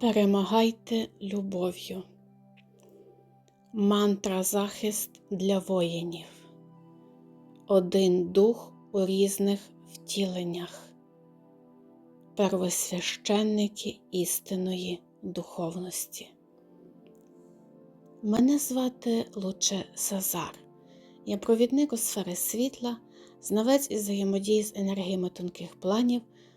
Перемагайте любов'ю. Мантра захист для воїнів. Один дух у різних втіленнях. Первосвященники істинної духовності. Мене звати Луче Сазар. Я провідник у сфери світла, знавець із взаємодії з енергіями тонких планів,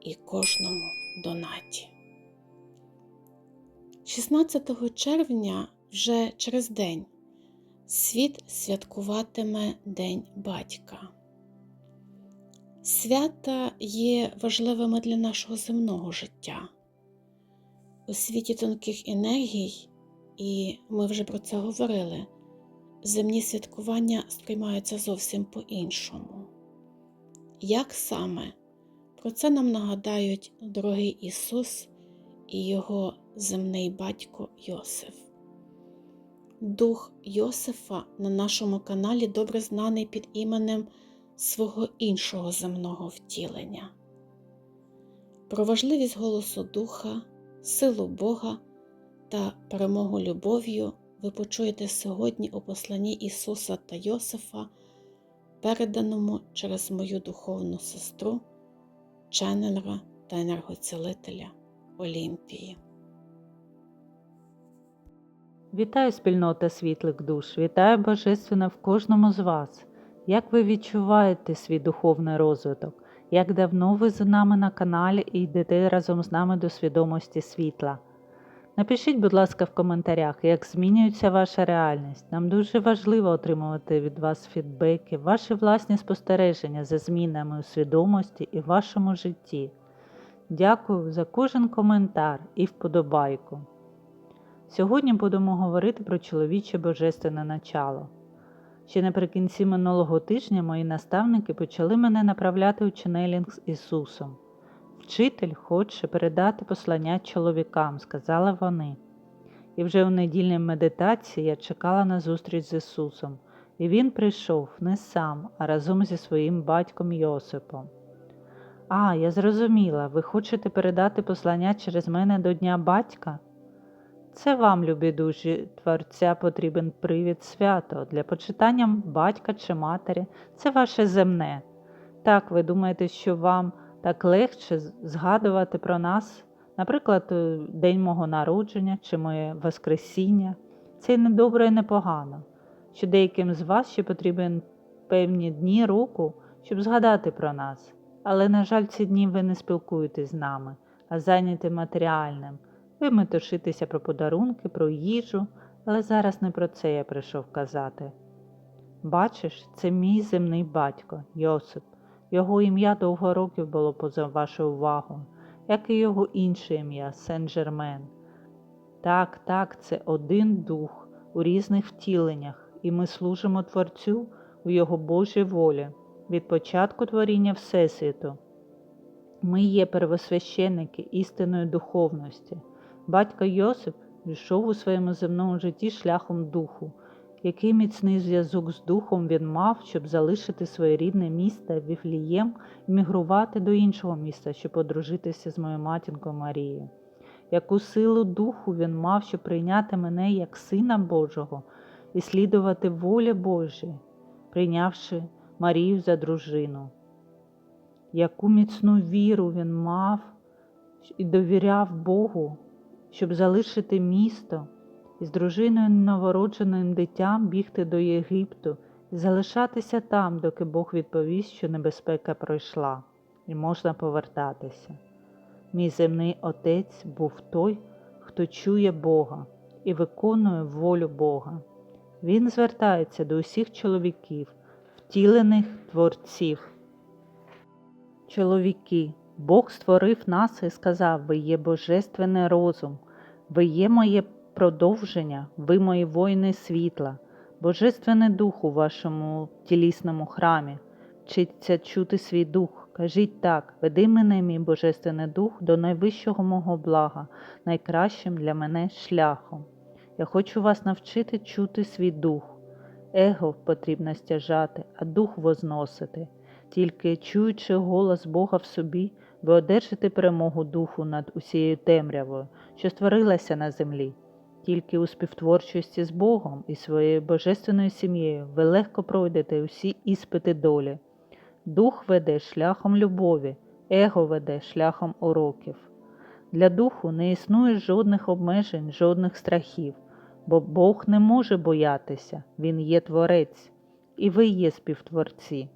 і кожному донаті. 16 червня вже через день світ святкуватиме День батька. Свята є важливими для нашого земного життя. У світі тонких енергій, і ми вже про це говорили, земні святкування сприймаються зовсім по-іншому. Як саме? Про це нам нагадають дорогий Ісус і його земний батько Йосиф. Дух Йосифа на нашому каналі добре знаний під іменем свого іншого земного втілення. Про важливість голосу Духа, силу Бога та перемогу любов'ю ви почуєте сьогодні у посланні Ісуса та Йосифа, переданому через мою духовну сестру, ченнелера та енергоцілителя Олімпії. Вітаю спільнота світлих душ, вітаю Божественне в кожному з вас. Як ви відчуваєте свій духовний розвиток? Як давно ви з нами на каналі і йдете разом з нами до свідомості світла? Напишіть, будь ласка, в коментарях, як змінюється ваша реальність. Нам дуже важливо отримувати від вас фідбеки, ваші власні спостереження за змінами у свідомості і в вашому житті. Дякую за кожен коментар і вподобайку. Сьогодні будемо говорити про чоловіче божественне начало. Ще наприкінці минулого тижня мої наставники почали мене направляти у ченелінг з Ісусом. Вчитель хоче передати послання чоловікам, сказали вони. І вже у недільній медитації я чекала на зустріч з Ісусом, і Він прийшов не сам, а разом зі своїм батьком Йосипом. А, я зрозуміла, ви хочете передати послання через мене до Дня батька? Це вам, любі душі, Творця, потрібен привід свято для почитання батька чи матері. Це ваше земне. Так, ви думаєте, що вам так легше згадувати про нас, наприклад, е, День мого народження чи моє Воскресіння. Це не добре і не погано, що деяким з вас ще потрібен певні дні року, щоб згадати про нас. Але, на жаль, ці дні ви не спілкуєтесь з нами, а зайняті матеріальним. Ви метушитеся про подарунки, про їжу, але зараз не про це я прийшов казати. Бачиш, це мій земний батько, Йосип. Його ім'я довго років було поза вашу увагу, як і його інше ім'я Сен-Жермен. Так, так, це один дух у різних втіленнях, і ми служимо Творцю у Його Божій волі від початку творіння Всесвіту. Ми є первосвященники істинної духовності. Батько Йосип йшов у своєму земному житті шляхом духу. Який міцний зв'язок з духом він мав, щоб залишити своє рідне місто Віфлієм і мігрувати до іншого міста, щоб одружитися з моєю матінкою Марією? Яку силу духу він мав, щоб прийняти мене як Сина Божого і слідувати волі Божій, прийнявши Марію за дружину? Яку міцну віру він мав і довіряв Богу, щоб залишити місто і з дружиною новородженим дитям бігти до Єгипту і залишатися там, доки Бог відповість, що небезпека пройшла, і можна повертатися. Мій земний отець був той, хто чує Бога і виконує волю Бога. Він звертається до усіх чоловіків, втілених творців. Чоловіки, Бог створив нас і сказав: Ви є божественний розум, ви є моє продовження, ви мої воїни світла, Божественний дух у вашому тілісному храмі. Вчиться чути свій дух. Кажіть так, веди мене, мій Божественний дух, до найвищого мого блага, найкращим для мене шляхом. Я хочу вас навчити чути свій дух. Его потрібно стяжати, а дух возносити. Тільки чуючи голос Бога в собі, ви одержите перемогу духу над усією темрявою, що створилася на землі. Тільки у співтворчості з Богом і своєю божественною сім'єю ви легко пройдете усі іспити долі. Дух веде шляхом любові, его веде шляхом уроків. Для духу не існує жодних обмежень, жодних страхів, бо Бог не може боятися, Він є творець, і ви є співтворці.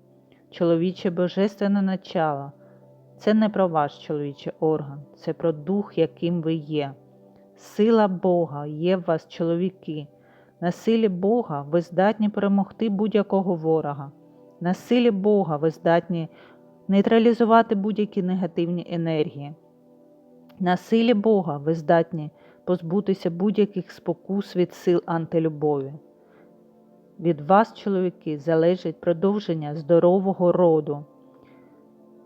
Чоловіче божественне начало це не про ваш чоловічий орган, це про дух, яким ви є. Сила Бога є в вас, чоловіки. На силі Бога ви здатні перемогти будь-якого ворога. На силі Бога ви здатні нейтралізувати будь-які негативні енергії. На силі Бога ви здатні позбутися будь-яких спокус від сил антилюбові. Від вас, чоловіки, залежить продовження здорового роду.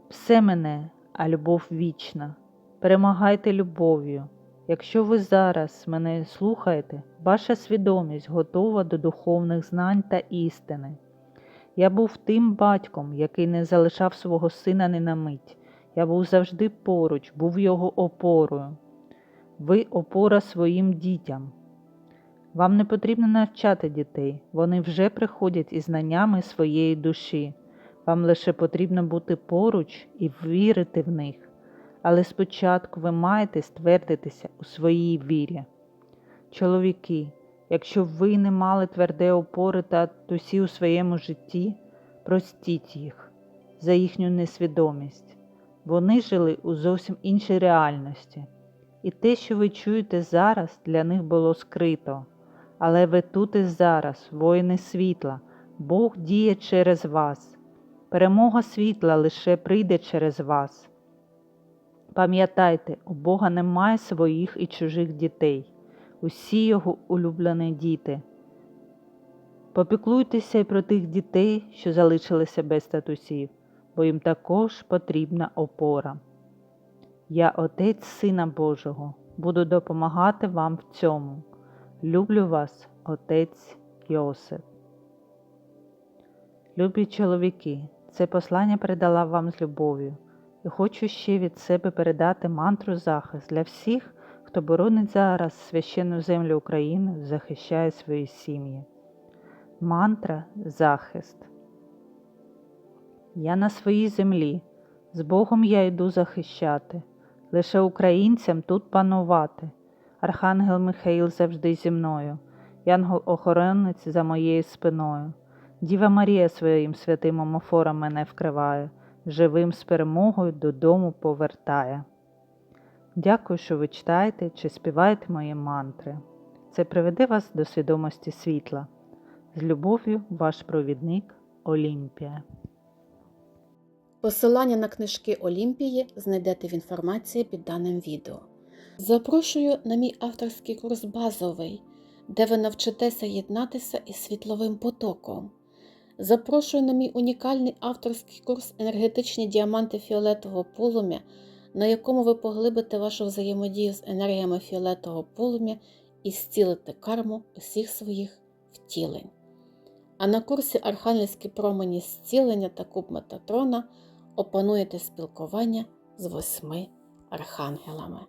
Все мене, а любов вічна. Перемагайте любов'ю. Якщо ви зараз мене слухаєте, ваша свідомість готова до духовних знань та істини. Я був тим батьком, який не залишав свого сина ні на мить. Я був завжди поруч, був його опорою. Ви опора своїм дітям. Вам не потрібно навчати дітей, вони вже приходять із знаннями своєї душі. Вам лише потрібно бути поруч і вірити в них. Але спочатку ви маєте ствердитися у своїй вірі. Чоловіки, якщо ви не мали тверде опори та тусі у своєму житті, простіть їх за їхню несвідомість. Вони жили у зовсім іншій реальності, і те, що ви чуєте зараз, для них було скрито. Але ви тут і зараз, воїни світла, Бог діє через вас. Перемога світла лише прийде через вас. Пам'ятайте, у Бога немає своїх і чужих дітей, усі його улюблені діти. Попіклуйтеся й про тих дітей, що залишилися без статусів, бо їм також потрібна опора. Я, Отець Сина Божого, буду допомагати вам в цьому. Люблю вас, Отець Йосип. Любі чоловіки, це послання передала вам з любов'ю. І хочу ще від себе передати мантру захист для всіх, хто боронить зараз священну землю України, захищає свої сім'ї. Мантра захист. Я на своїй землі, з Богом я йду захищати, лише українцям тут панувати. Архангел Михаїл завжди зі мною, янгол-охоронець за моєю спиною. Діва Марія своїм святим омофором мене вкриває, живим з перемогою додому повертає. Дякую, що ви читаєте чи співаєте мої мантри. Це приведе вас до свідомості світла. З любов'ю, ваш провідник Олімпія. Посилання на книжки Олімпії знайдете в інформації під даним відео. Запрошую на мій авторський курс базовий, де ви навчитеся єднатися із світловим потоком. Запрошую на мій унікальний авторський курс енергетичні діаманти фіолетового полум'я, на якому ви поглибите вашу взаємодію з енергіями фіолетового полум'я і зцілите карму усіх своїх втілень. А на курсі Архангельські промені зцілення та куб Метатрона опануєте спілкування з восьми архангелами.